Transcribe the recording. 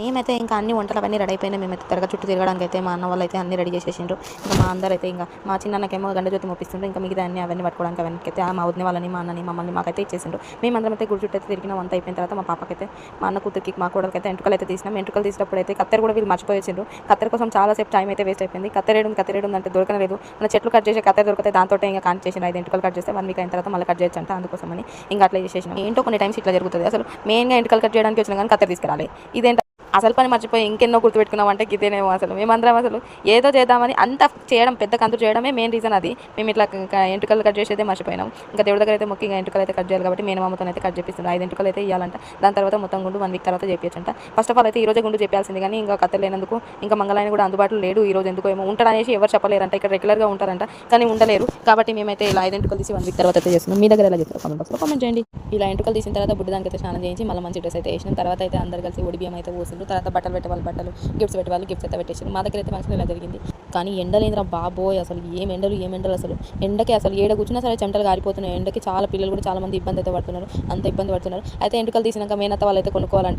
మేమైతే ఇంకా అన్ని వంటలు అవన్నీ రెడీ అయిపోయినాయి. మేమైతే త్వరగా చుట్టూ తిరగడానికి అయితే మా అన్న వాళ్ళు అయితే అన్ని రెడీ చేసేసిండ్రు. ఇంకా మా అందరూ అయితే ఇంకా మా చిన్నకేమో గండ జ్యోతి మొప్పిస్తుండ్రు. ఇంకా మిగతా అన్ని అవన్నీ పట్టుకోవడానికి అవన్నీ అయితే మా వదిన వాళ్ళని మా అన్నని మమ్మల్ని మాకైతే ఇచ్చేసిండ్రు. మేమందరం అయితే గుడి చుట్టూ అయితే తిరిగిన. వంత అయిపోయిన తర్వాత మా పాపకైతే మా అన్న కూతురికి మా కూడా అయితే ఎంటుకలు అయితే తీసినాం. ఎంటుకలు తీసినప్పుడు అయితే కత్తెర కూడా వీళ్ళు మర్చిపోయిండ్రు కత్తెర కోసం చాలాసేపు టైం అయితే వేస్ట్ అయిపోయింది. కత్తెరేడు కత్తెరేడు అంటే దొరకలేదు మన చెట్లు కట్ చేసే కత్తెర దొరికితే దాంతో ఇంకా కాన్ చేసిన ఐదు ఎంటుకలు కట్ చేస్తే వన్ వీక్ అయిన తర్వాత మళ్ళీ కట్ చేయొచ్చు అందుకోసమని ఇంకా అట్లా చేసేసినాం. ఏంటో కొన్ని టైమ్స్ ఇట్లా జరుగుతుంది. అసలు మెయిన్గా ఎంటుకలు కట్ చేయడానికి వచ్చినా కానీ కత్తెర తీసుకురాలి. ఇదేంట అసలు పని మర్చిపోయి ఇంకెన్నో గుర్తుపెట్టుకున్నాం అంటే ఇదేనేమో అసలు. మేమందరం అసలు ఏదో చేద్దామని అంత చేయడం పెద్ద కంతు చేయడమే మెయిన్ రీజన్ అది. మేము ఇట్లా ఎంటుకలు కట్ చేసేదే మర్చిపోయినాం. ఇంకా దేవుడి దగ్గర అయితే ముఖ్యంగా ఇంకా ఎంటుకలు అయితే కట్ చేయాలి కాబట్టి మేము అమ్మతో అయితే కట్ చేపిస్తుంది ఐదు ఎంటుకలు అయితే ఇవ్వాలంట దాని తర్వాత మొత్తం గుండు వన్ వీక్ తర్వాత చేపించంట ఫస్ట్ ఆఫ్ ఆల్ అయితే ఈ రోజే గుండు చెప్పాల్సింది కానీ ఇంకా కథ లేనందుకు ఇంకా మంగళాయన కూడా అందుబాటులో లేడు. ఈ రోజు ఎందుకు ఏమో ఉంటాడు ఎవరు చెప్పలేరంట. ఇక్కడ రెగ్యులర్గా ఉంటారంట. కానీ ఉండలేరు. కాబట్టి మేమైతే ఇలా ఐదు ఎంటుకలు తీసి వన్ వీక్ తర్వాత అయితే చేస్తున్నాం. మీ దగ్గర ఎలా చేస్తారు కామెంట్ బాక్స్లో కామెంట్ చేయండి. ఇలా ఎంటుకలు తీసిన తర్వాత బుడ్డ దానికైతే అయితే స్నానం చేయించి మళ్ళీ మంచి డ్రెస్ అయితే వేసిన. తర్వాత అయితే అందరు కలిసి ఒడి అయితే పోసి పోసిండ్రు తర్వాత బట్టలు పెట్టే వాళ్ళు బట్టలు గిఫ్ట్స్ పెట్టే వాళ్ళు గిఫ్ట్స్ అయితే పెట్టేసారు మా దగ్గర అయితే ఫంక్షన్ ఇలా జరిగింది. కానీ ఎండలేంద్రా బాబోయ్ అసలు ఏం ఎండలు ఏం ఎండలు అసలు. ఎండకి అసలు ఏడ కూర్చున్నా సరే చెమటలు గారిపోతున్నాయి. ఎండకి చాలా పిల్లలు కూడా చాలా మంది ఇబ్బంది అయితే పడుతున్నారు. అంత ఇబ్బంది పడుతున్నారు. అయితే ఎండుకలు తీసినాక మేనత్త వాళ్ళు అయితే కొనుక్కోవాలంట.